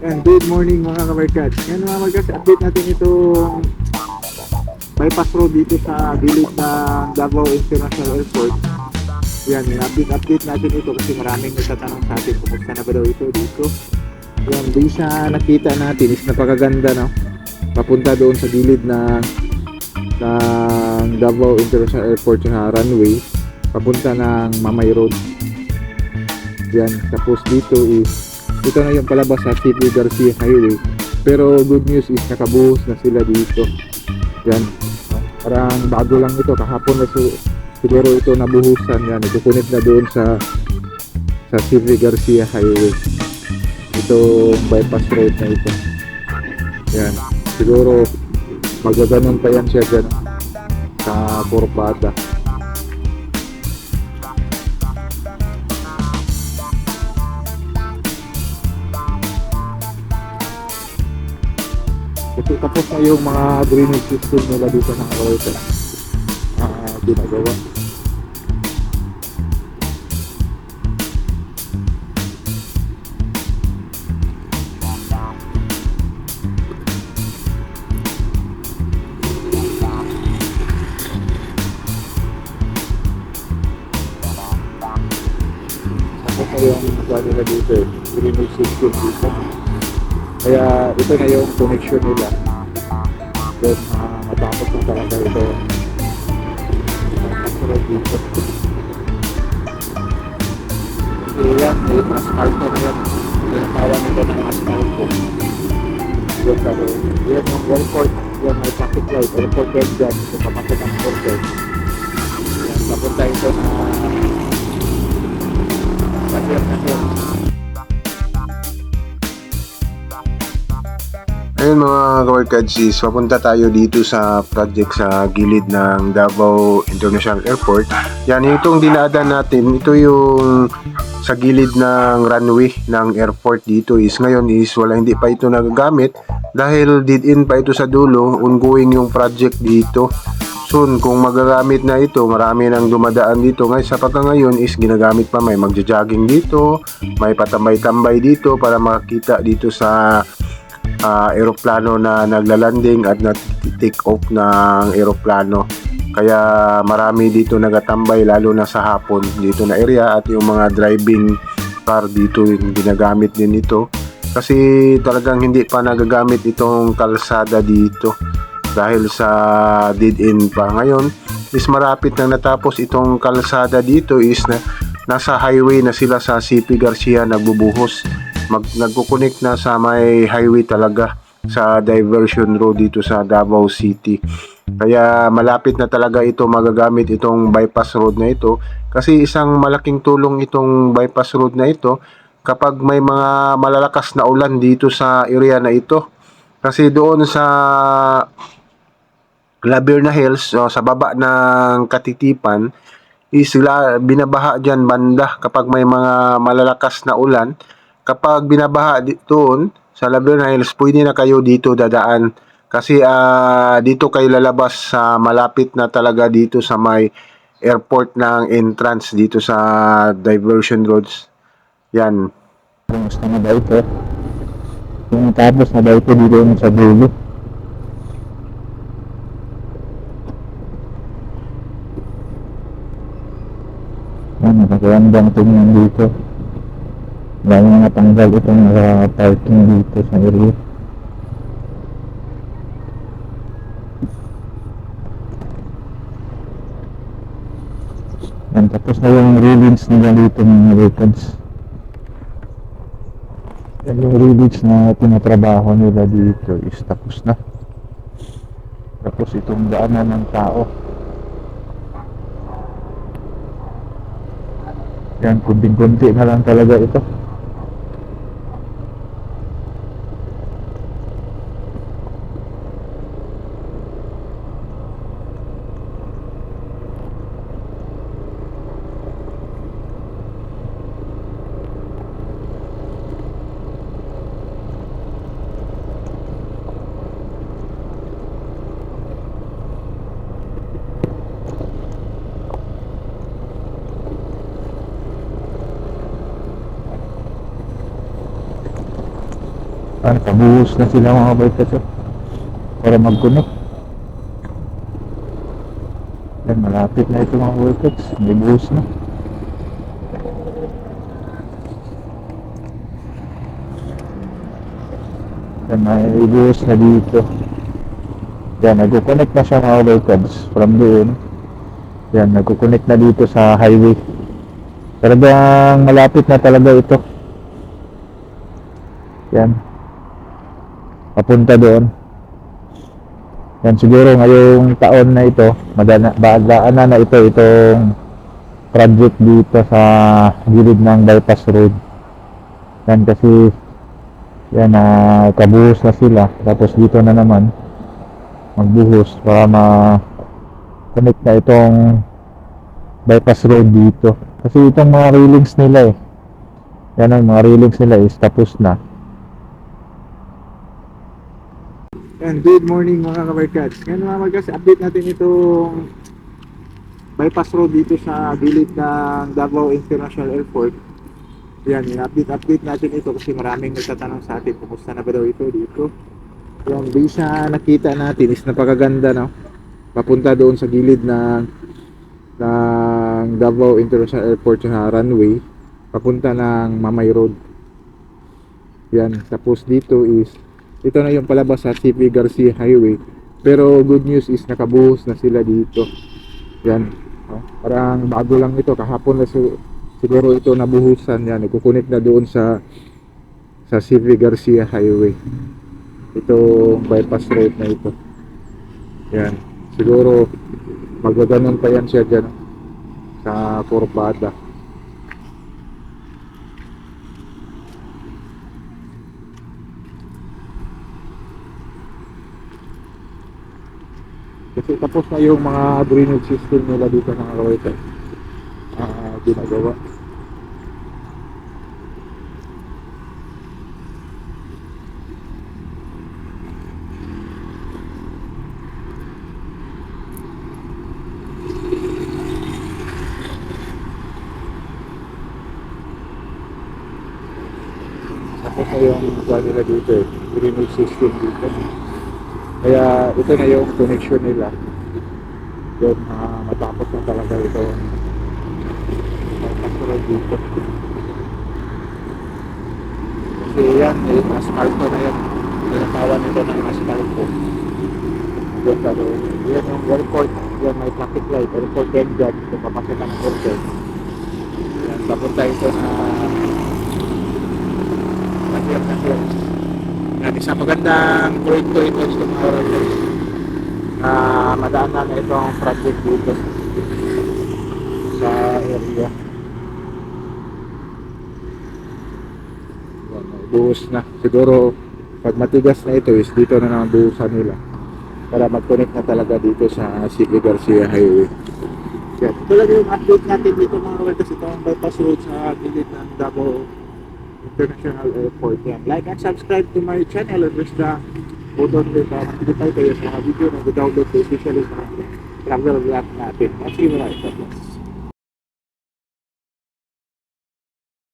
Yan, good morning mga kabarkats. Yan mga kabarkats, update natin itong bypass road dito sa gilid ng Davao International Airport. Yan, update update natin ito kasi maraming nagtatanong sa atin kung na ba daw ito dito. Yan, di sa nakita natin is napakaganda no. Papunta doon sa gilid ng ng Davao International Airport sa runway papunta ng Mamay Road. Yan, tapos dito is ito na yung palabas sa CP Garcia Highway. Pero good news is nakabuhos na sila dito. Yan. Parang bago lang ito. Kahapon na su- siguro ito nabuhusan. Yan. Ikukunit na doon sa sa CP Garcia Highway. Itong bypass road na ito. Yan. Siguro magaganon pa yan siya dyan sa Corbata. Kasi tapos na yung mga drainage system nila dito ng Royal uh, ginagawa. Tapos na yung nila dito eh, drainage system dito. Kaya ito na yung connection nila. Then uh, matapos na talaga ito. Kasunod dito. Kasi yan, may asphalt na yan. Tinatawag nito ng asphalt ko. Yan sabi. Yan yung airport. Yan may traffic light. Airport head dyan. So papasok ang airport. Yan, papunta ito na Ayun mga kawarkadsis, papunta tayo dito sa project sa gilid ng Davao International Airport. Yan, itong dinaadan natin, ito yung sa gilid ng runway ng airport dito is ngayon is wala hindi pa ito nagagamit dahil dead in pa ito sa dulo, ongoing yung project dito. Soon, kung magagamit na ito, marami nang dumadaan dito. Ngayon, sa pagka ngayon is ginagamit pa may magja-jogging dito, may patambay-tambay dito para makita dito sa ah, eroplano na naglalanding at na-take off ng eroplano. Kaya marami dito nagatambay lalo na sa hapon dito na area at yung mga driving car dito yung ginagamit din ito. Kasi talagang hindi pa nagagamit itong kalsada dito dahil sa dead end pa. Ngayon is marapit na natapos itong kalsada dito is na nasa highway na sila sa CP Garcia nagbubuhos mag nagko-connect na sa may highway talaga sa diversion road dito sa Davao City. Kaya malapit na talaga ito magagamit itong bypass road na ito kasi isang malaking tulong itong bypass road na ito kapag may mga malalakas na ulan dito sa area na ito. Kasi doon sa Laberna Hills o sa baba ng Katitipan is binabaha dyan banda kapag may mga malalakas na ulan kapag binabaha doon sa Laberna Hills, pwede na kayo dito dadaan. Kasi ah, dito kayo lalabas sa malapit na talaga dito sa may airport ng entrance dito sa diversion roads. Yan. Gusto na ba ito? Yung tapos na ba ito dito sa dulo? Yan, nakakawandang tingnan dito. Dami na natanggal itong naka-parking dito sa area. Yan, tapos na yung readings nila dito mga records. Yan yung readings na tinatrabaho nila dito is tapos na. Tapos itong daanan ng tao. Yan, kunting-kunti na lang talaga ito. Ano, kabuhos na sila mga oh. Para mag-connect. Yan, malapit na ito mga kabaikat. May buhos na. Yan, may buhos na dito. Yan, nag-connect na siya mga kabaikat from doon. Yan, nag-connect na dito sa highway. Talagang malapit na talaga ito. Yan. Papunta doon. Yan siguro ngayong taon na ito, madana, bagaan na ito itong project dito sa gilid ng bypass road. Yan kasi yan na kabuhos na sila tapos dito na naman magbuhos para ma connect na itong bypass road dito. Kasi itong mga railings nila eh. Yan ang mga railings nila is tapos na. And good morning mga kabarkads. Ngayon mga kabarkads, update natin itong bypass road dito sa gilid ng Davao International Airport. Yan, update update natin ito kasi maraming nagtatanong sa atin kumusta na ba daw ito dito. Yung visa nakita natin is napakaganda no. Papunta doon sa gilid ng ng Davao International Airport sa runway papunta ng Mamay Road. Yan, tapos dito is ito na yung palabas sa CP Garcia Highway. Pero good news is nakabuhos na sila dito. Yan. Oh, parang bago lang ito. Kahapon na si- siguro ito nabuhusan. Yan. Ikukunik na doon sa sa CP Garcia Highway. Ito bypass road na ito. Yan. Siguro magaganon pa yan siya dyan sa Corbada. Kasi tapos na yung mga drainage system nila dito mga kawaitan. Ah, ginagawa. Tapos na yung nila dito eh, drainage system dito. Kaya ito na yung connection nila. Yun, uh, matapos na talaga ito. Matapos dito. Kasi yan, yung asfalto na yan. Tinatawan nito ng asfalto. Yan ka doon. Yan yung airport. Yan may traffic light. Airport end dyan. Kung papasok ka ng airport. Yan, papunta ito na Masir, masir. Yan, isang magandang proyekto ito sa mga oras na madaanan na itong project dito sa area. Buhos na. Siguro pag matigas na ito is dito na naman buhusan nila para mag-connect na talaga dito sa City Garcia Highway. Yan. Ito lang yung update natin dito mga kawertas. Ito ang bypass road sa gilid ng Davao International Airport. Yan. Like and subscribe to my channel and press the button din para makikita kayo sa mga video na download ko especially sa travel vlog natin. At see you later.